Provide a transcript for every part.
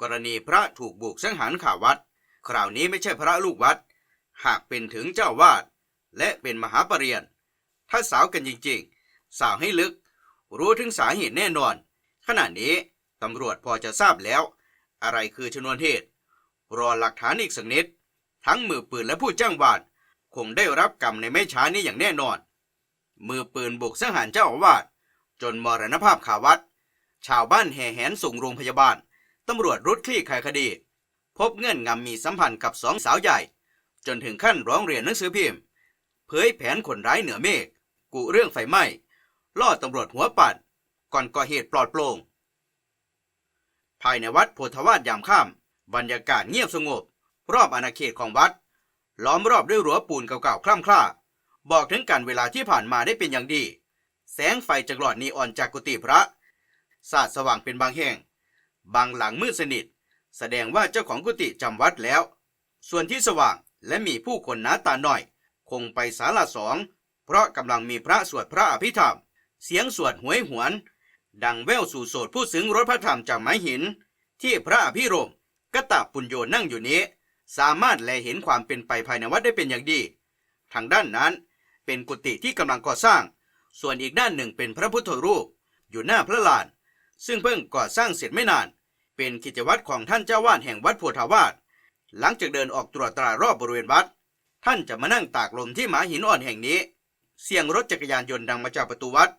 กรณีพระถูกบุกสังหารข่าวัด คราวนี้ไม่ใช่พระลูกวัด หากเป็นถึงเจ้าวาด และเป็นมหาปรริญญาถ้าสาวกันจริงๆ สาวให้ลึก รู้ถึงสาเหตุแน่นอน ขณะนี้ตำรวจพอจะทราบแล้ว อะไรคือชนวนเหตุ รอหลักฐานอีกสักนิด ทั้งมือปืนและผู้จ้างวานคงได้รับกรรมในไม่ช้านี้อย่างแน่นอน มือปืนบุกสังหารเจ้าอาวาสจนมรณภาพขาวัด ชาวบ้านแห่แหนส่งโรงพยาบาล ตำรวจรุดคลี่คลายคดี พบเงื่อนงำมีสัมพันธ์กับสองสาวใหญ่ จนถึงขั้นร้องเรียนหนังสือพิมพ์ เผยแผนคนร้ายเหนือเมฆกุเรื่องไฟไหม้ล่อตำรวจหัวปัดก่อนก่อเหตุปลอดโปร่งภายในวัดโพธวาสยามค่ำบรรยากาศเงียบสงบ รอบอาณาเขตของวัด ล้อมรอบด้วยรั้วปูนเก่าๆคล่ำคล้าบอกถึงการเวลาที่ผ่านมาได้เป็นอย่างดี แสงไฟจากหลอดนีออนจากกุฏิพระสาดสว่างเป็นบางแห่ง บางหลังมืดสนิท แสดงว่าเจ้าของกุฏิจำวัดแล้ว ส่วนที่สว่างและมีผู้คนหนาตาหน่อย คงไปศาลาสองเพราะกำลังมีพระสวดพระอภิธรรม เสียงสวดหวยหวน ดังแว่วสู่โสดผู้ซึ้งรถพระธรรมจากไม้หิน ที่พระอภิรมกตะปุญโยนั่งอยู่นี้ สามารถแลเห็นความเป็นไปภายในวัดได้เป็นอย่างดี ทางด้านนั้นเป็นกุฏิที่กำลังก่อสร้าง ส่วนอีกด้านหนึ่งเป็นพระพุทธรูป อยู่หน้าพระลาน ซึ่งเพิ่งก่อสร้างเสร็จไม่นาน เป็นกิจวัตรของท่านเจ้าวาดแห่งวัดโพธาวาสหลังจากเดินออกตรวจตรารอบบริเวณวัด ท่านจะมานั่งตากลมที่หมาหินอ่อนแห่งนี้ เสียงรถจักรยานยนต์ดังมาจากประตูวัด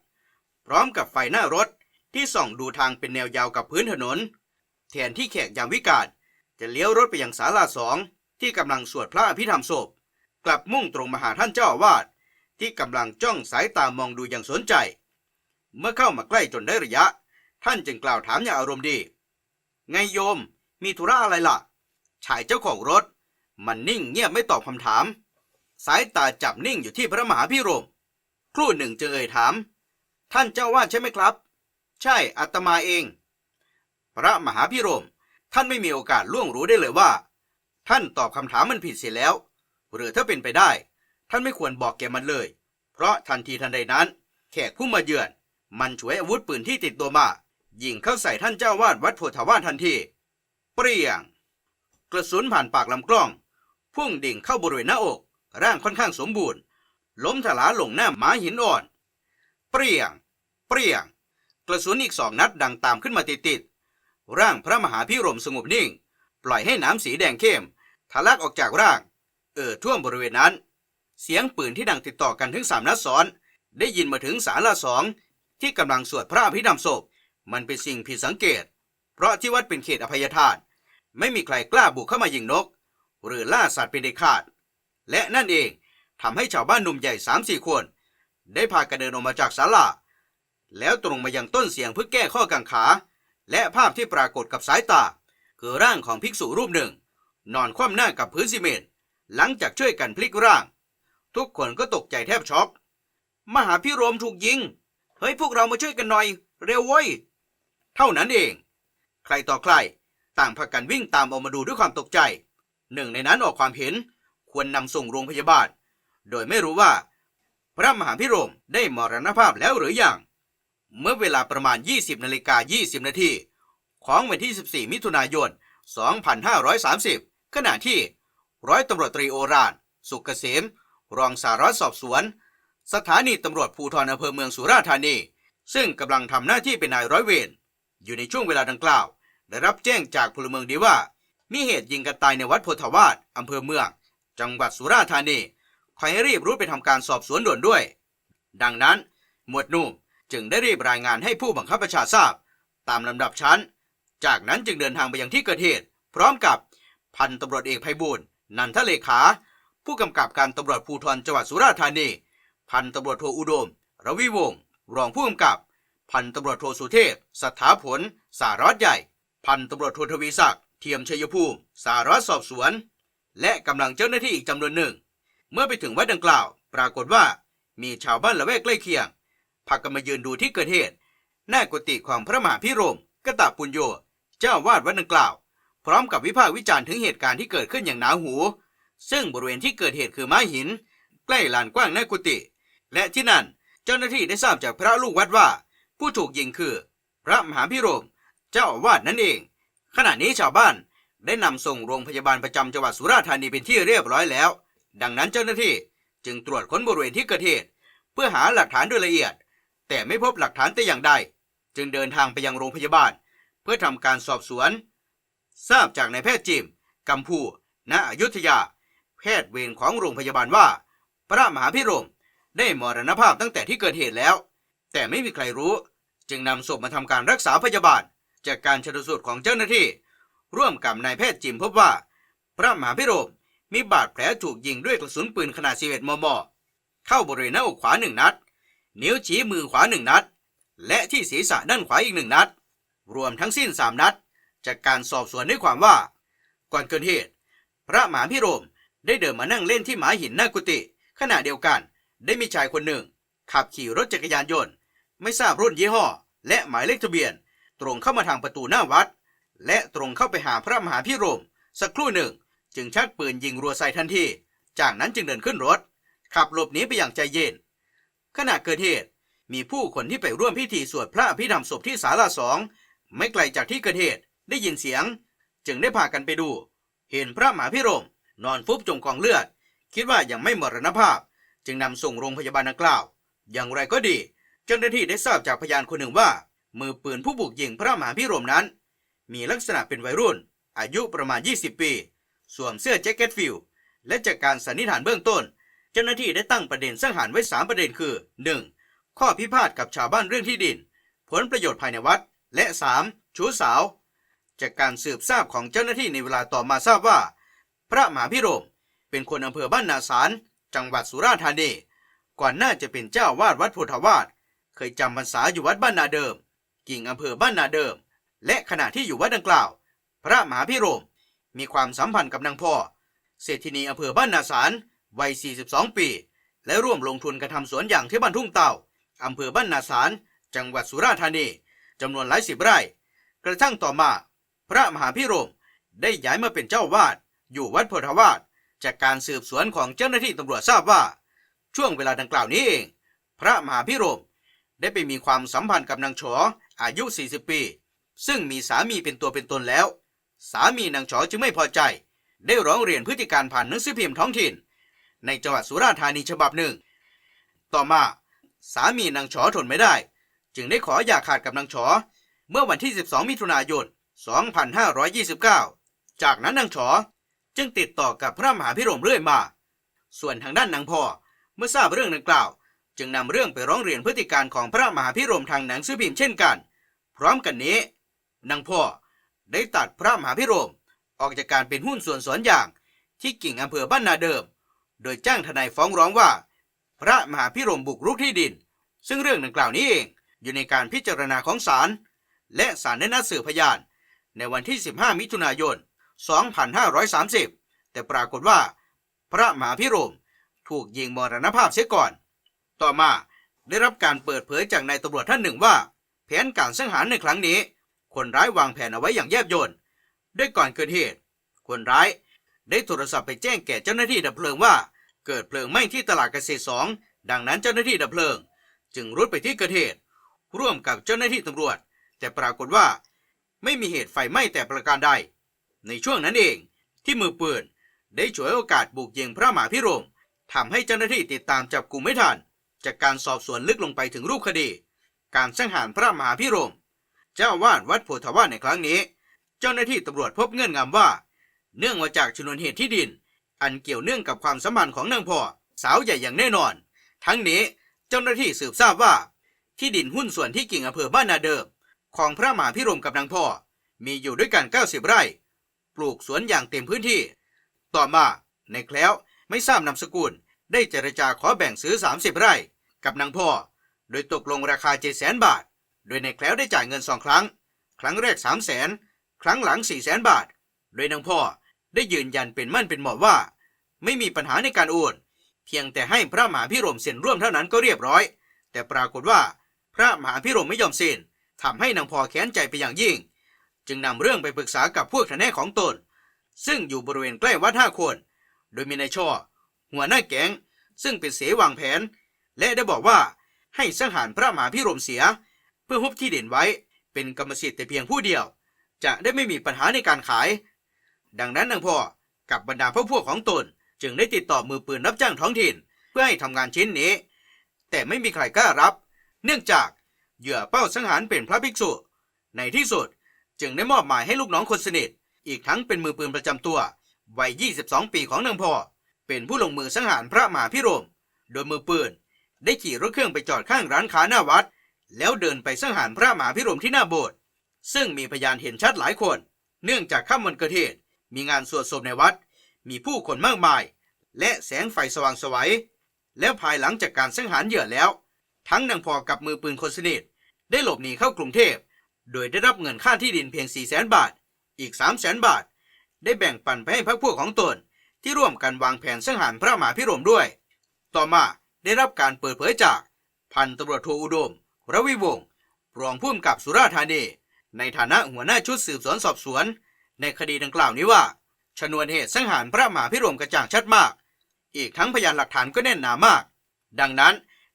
พร้อมกับไฟหน้ารถที่ส่องดูทางเป็นแนวยาวกับพื้นถนน แทนที่แขกยามวิกาลจะเลี้ยวรถไปยังศาลาสองที่กำลังสวดพระอภิธรรมศพ กลับมุ่งตรงมาหาท่านเจ้าอาวาสที่กำลังจ้องสายตามองดูอย่างสนใจ เมื่อเข้ามาใกล้จนได้ระยะ ท่านจึงกล่าวถามอย่างอารมณ์ดี ไงโยม มีธุระอะไรล่ะ ชายเจ้าของรถ มันนิ่งเงียบไม่ตอบคำถาม สายตาจับนิ่งอยู่ที่พระมหาพิรม ครู่หนึ่งจึงเอ่ยถาม ท่านเจ้าวาดใช่ไหมครับ ใช่อาตมาเอง พระมหาพิรม ท่านไม่มีโอกาสล่วงรู้ได้เลยว่า ท่านตอบคำถามมันผิดเสียแล้ว หรือถ้าเป็นไปได้ ท่านไม่ควรบอกแกมันเลย เพราะทันทีทันใดนั้น แขกผู้มาเยือน มันฉวยอาวุธปืนที่ติดตัวมา ยิงเข้าใส่ท่านเจ้าวาดวัดโพธาวาสทันที เปรี้ยง กระสุนผ่านปากลำกล้อง พุ่งดิ่งเข้าบริเวณหน้าอก ร่างค่อนข้างสมบูรณ์ ล้มถลาลงหน้าหมาหินอ่อน เปรี้ยง เปรี้ยง กระสุนอีกสองนัดดังตามขึ้นมาติดๆ ร่างพระมหาพิรมสงบนิ่ง ปล่อยให้น้ำสีแดงเข้มทะลักออกจากร่าง เอ่อท่วมบริเวณนั้น เสียงปืนที่ดังติดต่อกันถึงสามนัดซ้อน ได้ยินมาถึงศาลาสองที่กำลังสวดพระอภิธรรมศพ มันเป็นสิ่งผิดสังเกต เพราะที่วัดเป็นเขตอภัยทาน ไม่มีใครกล้าบุกเข้ามายิงนก หรือล่าสัตว์เป็นเด็ดขาด และนั่นเองทำให้ชาวบ้านหนุ่มใหญ่สามสี่คน ได้พากันเดินออกมาจากศาลาแล้วตรงมายังต้นเสียงเพื่อแก้ข้อกังขา และภาพที่ปรากฏกับสายตา คือร่างของภิกษุรูปหนึ่ง นอนคว่ำหน้ากับพื้นซีเมนต์หลังจากช่วยกันพลิกร่าง ทุกคนก็ตกใจแทบช็อก มหาพิรมถูกยิง เฮ้ยพวกเรามาช่วยกันหน่อย เร็วเว้ย ท่านั้นเอง ใครต่อใคร ต่างพากันวิ่งตามออกมาดูด้วยความตกใจ หนึ่งในนั้นออกความเห็นควรนำส่งโรงพยาบาล โดยไม่รู้ว่า พระมหาพิรมได้มรณภาพแล้วหรือยัง เมื่อเวลาประมาณ 20นาฬิกา20 นาทีของวันที่ 14 มิถุนายน 2530 ขณะที่ร้อยตำรวจตรีโอราน สุกเกษม รองสารวัตรสอบสวน สถานีตำรวจภูธรอำเภอเมืองสุราษฎร์ธานี ซึ่งกำลังทำหน้าที่เป็นนายร้อยเวร อยู่ในช่วงเวลาดังกล่าว ได้รับแจ้งจากพลเมืองดีว่า มีเหตุยิงกันตายในวัดโพธาวาสอำเภอเมือง จังหวัดสุราษฎร์ธานีขอให้รีบรุดไปทำการสอบสวนด่วนด้วย ดังนั้น หมวดนุ่มจึงได้รีบรายงานให้ผู้บังคับบัญชาทราบ ตามลำดับชั้น จากนั้นจึงเดินทางไปยังที่เกิดเหตุ พร้อมกับพันตำรวจเอกไพบูลนันทเลขา ผู้กำกับการตำรวจภูธรจังหวัดสุราษฎร์ธานี พันตำรวจโทอุดม รวิวงศ์รองผู้กำกับ พันตำรวจโทสุเทพสถาผล สารวัตรใหญ่ พันตำรวจโททวีศักดิ์เทียมชัยภูมิ สารวัตรสอบสวน และกำลังเจ้าหน้าที่อีกจำนวนหนึ่ง เมื่อไปถึงวัดดังกล่าว ปรากฏว่ามีชาวบ้านละแวกใกล้เคียงพากันมายืนดูที่เกิดเหตุ หน้ากุฏิของพระมหาพิรมกตะปุญโย เจ้าวาดวัดดังกล่าว พร้อมกับวิพากษ์วิจารณ์ถึงเหตุการณ์ที่เกิดขึ้นอย่างหนาหู ซึ่งบริเวณที่เกิดเหตุคือไม้หิน ใกล้ลานกว้างหน้ากุฏิและที่นั่นเจ้าหน้าที่ได้ทราบจากพระลูกวัดว่า ผู้ถูกยิงคือ พระมหาพิรมเจ้าอาวาสนั่นเอง ขณะนี้ชาวบ้านได้นำส่งโรงพยาบาลประจำจังหวัดสุราษฎร์ธานีเป็นที่เรียบร้อยแล้ว ดังนั้นเจ้าหน้าที่จึงตรวจค้นบริเวณที่เกิดเหตุ เพื่อหาหลักฐานโดยละเอียด แต่ไม่พบหลักฐานแต่อย่างใด จึงเดินทางไปยังโรงพยาบาล เพื่อทำการสอบสวน ทราบจากนายแพทย์จิมกัมพูณอยุธยา แพทย์เวรของโรงพยาบาลว่า พระมหาพิรมได้มรณภาพตั้งแต่ที่เกิดเหตุแล้ว แต่ไม่มีใครรู้ จึงนำศพมาทำการรักษาพยาบาล จากการชนสูตรของเจ้าหน้าที่ ร่วมกับนายแพทย์จิมพบว่า พระมหาพิรมมีบาดแผลถูกยิงด้วยกระสุนปืนขนาด 11 มม เข้าบริเวณหน้าอกขวาหนึ่งนัด นิ้วชี้มือขวาหนึ่งนัด และที่ศีรษะด้านขวาอีกหนึ่งนัด รวมทั้งสิ้นสามนัด จากการสอบสวนด้ความว่า ก่อนเกิดเหตุ พระมหาพิรมได้เดินมานั่งเล่นที่หมาหินหน้ากุฏิขณะเดียวกัน ได้มีชายคนหนึ่ง ขับขี่รถจักรยานยนต์ ไม่ทราบรุ่นยี่ห้อ และหมายเลขทะเบียน ตรงเข้ามาทางประตูหน้าวัด และตรงเข้าไปหาพระมหาพิรม สักครู่หนึ่ง จึงชักปืนยิงรัวใส่ทันที จากนั้นจึงเดินขึ้นรถ ขับหลบหนีไปอย่างใจเย็น ขณะเกิดเหตุมีผู้คนที่ไปร่วมพิธีสวดพระอภิธรรมศพที่ศาลาสองไม่ไกลจากที่เกิดเหตุได้ยินเสียง จึงได้พากันไปดู เห็นพระมหาพิรม นอนฟุบจมกองเลือด คิดว่ายังไม่มรณภาพ จึงนำส่งโรงพยาบาลดังกล่าว อย่างไรก็ดี เจ้าหน้าที่ได้ทราบจากพยานคนหนึ่งว่า มือปืนผู้บุกยิงพระมหาพิรมนั้น มีลักษณะเป็นวัยรุ่น อายุประมาณ 20 ปี สวมเสื้อแจ็คเก็ตฟิลและจากการสันนิษฐานเบื้องต้น เจ้าหน้าที่ได้ตั้งประเด็นสังหารไว้ 3 ประเด็นคือ 1. ข้อพิพาทกับชาวบ้านเรื่องที่ดิน ผลประโยชน์ภายในวัด และ 3. ชู้สาว จากการสืบทราบของเจ้าหน้าที่ในเวลาต่อมาทราบว่า พระมหาพิรมเป็นคนอำเภอบ้านนาสารจังหวัดสุราษฎร์ธานี ก่อนหน้าจะเป็นเจ้าวาดวัดโพธาวาส เคยจำพรรษาอยู่วัดบ้านนาเดิม กิ่งอำเภอบ้านนาเดิม และขณะที่อยู่วัดดังกล่าว พระมหาพิรม มีความสัมพันธ์กับนางพ่อ เศรษฐินีอำเภอบ้านนาสารวัย 42 ปี และร่วมลงทุนกระทำสวนอย่างที่บ้านทุ่งเต่าอำเภอบ้านนาสารจังหวัดสุราษฎร์ธานีจำนวนหลายสิบไร่ กระทั่งต่อมา พระมหาพิรมได้ย้ายมาเป็นเจ้าวาด อยู่วัดโพธาวาสจากการสืบสวนของเจ้าหน้าที่ตำรวจทราบว่า ช่วงเวลาดังกล่าวนี้เอง พระมหาพิรม ได้ไปมีความสัมพันธ์กับนางฉออายุ 40 ปี ซึ่งมีสามีเป็นตัวเป็นตนแล้ว สามีนางฉอจึงไม่พอใจ ได้ร้องเรียนพฤติการผ่านหนังสือพิมพ์ท้องถิ่น ในจังหวัดสุราษฎร์ธานีฉบับหนึ่ง ต่อมาสามีนางฉอทนไม่ได้ จึงได้ขออย่าขาดกับนางฉอเมื่อวันที่ 12 มิถุนายน 2529 จากนั้นนางฉอจึงติดต่อกับพระมหาพิรมเรื่อยมา ส่วนทางด้านนางพ่อเมื่อทราบเรื่องดังกล่าว จึงนำเรื่องไปร้องเรียนพฤติการของพระมหาพิรมทางหนังสือพิมพ์เช่นกัน พร้อมกันนี้นางพ่อได้ตัดพระมหาพิรมออกจากการเป็นหุ้นส่วนสวนอย่างที่กิ่งอำเภอบ้านนาเดิม โดยจ้างทนายฟ้องร้องว่า พระมหาพิรมบุกรุกที่ดิน ซึ่งเรื่องดังกล่าวนี้เองอยู่ในการพิจารณาของศาลและศาลได้นัดสืบพยาน ในวันที่ 15 มิถุนายน 2530 แต่ปรากฏว่า พระมหาพิรมถูกยิงมรณภาพเสียก่อน ต่อมาได้รับการเปิดเผยจากนายตำรวจท่านหนึ่งว่า แผนการสังหารในครั้งนี้ คนร้ายวางแผนเอาไว้อย่างแยบยลด้วยก่อนเกิดเหตุ คนร้ายได้โทรศัพท์ไปแจ้งแก่เจ้าหน้าที่ดับเพลิงว่า เกิดเพลิงไหม้ที่ตลาดเกษตรสองดังนั้นเจ้าหน้าที่ดับเพลิง จึงรุดไปที่เกิดเหตุ ร่วมกับเจ้าหน้าที่ตำรวจ แต่ปรากฏว่า ไม่มีเหตุไฟไหม้แต่ประการใด ในช่วงนั้นเอง ที่มือปืนได้ฉวยโอกาสบุกยิงพระมหาพิรมทำให้เจ้าหน้าที่ติดตามจับกลุ่มไม่ทัน จากการสอบสวนลึกลงไปถึงรูปคดี การสังหารพระมหาพิรม เจ้าอาวาดวัดโพธาวาสในครั้งนี้ เจ้าหน้าที่ตำรวจพบเงื่อนงำว่า เนื่องมาจากชนวนเหตุที่ดิน อันเกี่ยวเนื่องกับความสัมพันธ์ของนางพ่อสาวใหญ่อย่างแน่นอน ทั้งนี้เจ้าหน้าที่สืบทราบว่า ที่ดินหุ้นส่วนที่กิ่งอำเภอบ้านนาเดิม ของพระมหาพิรมกับนางพ่อ มีอยู่ด้วยกัน 90 ไร่ ปลูกสวนอย่างเต็มพื้นที่ ต่อมาในแคล้วไม่ทราบนามสกุลได้เจรจาขอแบ่งซื้อ 30 ไร่ กับนางพ่อ โดยตกลงราคา7 0 0 0 0 0บาท โดยในแคล้วได้จ่ายเงินสองครั้ง ครั้งแรก3 0 0 0 0 0ครั้งหลัง4 0 0 0 0 0บาท โดยนางพ่อได้ยืนยันเป็นมั่นเป็นหมอว่า ไม่มีปัญหาในการโอนเพียงแต่ให้พระมหาพิรมเซ็นร่วมเท่านั้นก็เรียบร้อย แต่ปรากฏว่า พระมหาพิรมไม่ยอมเซ็นทำให้นางพ่อแค้นใจไปอย่างยิ่ง จึงนำเรื่องไปปรึกษากับพวกทนายของตน ซึ่งอยู่บริเวณใกล้วัดห้าคน โดยมีนายช่อหัวหน้าแก๊งซึ่งเป็นเสวางแผน และได้บอกว่าให้สังหารพระมหาพิรมเสีย เพื่อฮุบที่เด่นไว้เป็นกรรมสิทธิ์แต่เพียงผู้เดียว จะได้ไม่มีปัญหาในการขาย ดังนั้นนางพ่อกับบรรดาพวกพวกของตน จึงได้ติดต่อมือปืนรับจ้างท้องถิ่น เพื่อให้ทำงานชิ้นนี้ แต่ไม่มีใครกล้ารับ เนื่องจากเหยื่อเป้าสังหารเป็นพระภิกษุ ในที่สุดจึงได้มอบหมายให้ลูกน้องคนสนิท อีกทั้งเป็นมือปืนประจำตัววัย 22 ปีของนางพ่อเป็นผู้ลงมือสังหารพระมหาพิรม โดยมือปืน ได้ขี่รถเครื่องไปจอดข้างร้านค้าหน้าวัด แล้วเดินไปสังหารพระมหาพิรมที่หน้าโบสถ์ซึ่งมีพยานเห็นชัดหลายคน เนื่องจากค่ำวันเกิดเหตุมีงานสวดศพในวัด มีผู้คนมากมาย และแสงไฟสว่างไสวัยแล้วภายหลังจากการสังหารเหยื่อแล้ว ทั้งนางพอกับมือปืนคนสนิทได้หลบหนีเข้ากรุงเทพ โดยได้รับเงินค่าที่ดินเพียง 4 0 0แสนบาท อีก 3 0 0แสนบาท ได้แบ่งปันไปให้พรรคพวกของตน ที่ร่วมกันวางแผนสังหารพระมหาพิรมด้วย ต่อมา ได้รับการเปิดเผยจากพันตำรวจโทอุดมรวิวงศ์รองผู้กำกับสุราษฎร์ธานี ในฐานะหัวหน้าชุดสืบสวนสอบสวน ในคดีดังกล่าวนี้ว่า ชนวนเหตุสังหารพระมหาพิรมกระจ่างชัดมาก อีกทั้งพยานหลักฐานก็แน่นหนามาก ดังนั้น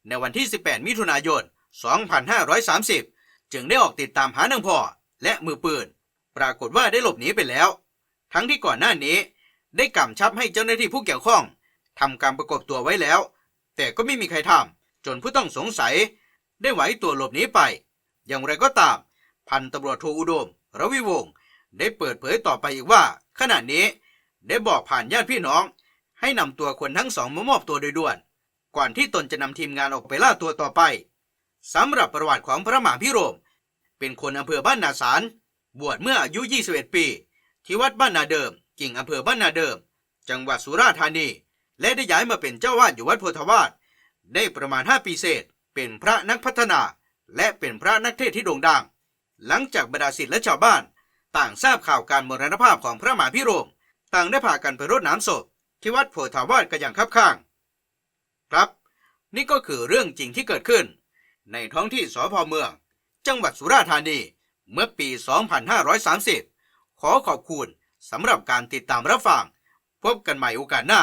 ในวันที่ 18 มิถุนายน 2530 จึงได้ออกติดตามหานางพ่อและมือปืน ปรากฏว่าได้หลบหนีไปแล้ว ทั้งที่ก่อนหน้านี้ ได้กำชับให้เจ้าหน้าที่ผู้เกี่ยวข้องทำการประกบตัวไว้แล้ว แต่ก็ไม่มีใครทำจนผู้ต้องสงสัย ได้ไหวตัวหลบหนีไป อย่างไรก็ตาม พันตำรวจโทอุดมรวิวงศ์ได้เปิดเผยต่อไปอีกว่า ขณะนี้ได้บอกผ่านญาติพี่น้อง ให้นำตัวคนทั้งสองมามอบตัวโดยด่วน ก่อนที่ตนจะนำทีมงานออกไปล่าตัวต่อไปสำหรับประวัติของพระหมาพิโรม เป็นคนอำเภอบ้านนาสารบวชเมื่ออายุ 21 ปี ที่วัดบ้านนาเดิม กิ่งอำเภอบ้านนาเดิม จังหวัดสุราษฎร์ธานี และได้ย้ายมาเป็นเจ้าวาดอยู่วัดโพธาวาสได้ประมาณ 5 ปีเศษ เป็นพระนักพัฒนา และเป็นพระนักเทศที่โด่งดัง หลังจากบรรดาศิษย์และชาวบ้าน ต่างทราบข่าวการมรณภาพของพระมหาพิโรม ต่างได้พากันไปรดน้ำศพที่วัดโพธาวาสกันอย่างคับข้าง ครับ นี่ก็คือเรื่องจริงที่เกิดขึ้น ในท้องที่สพเมือง จังหวัดสุราษฎร์ธานี เมื่อปี 2530 ขอขอบคุณสำหรับการติดตามรับฟัง พบกันใหม่โอกาสหน้า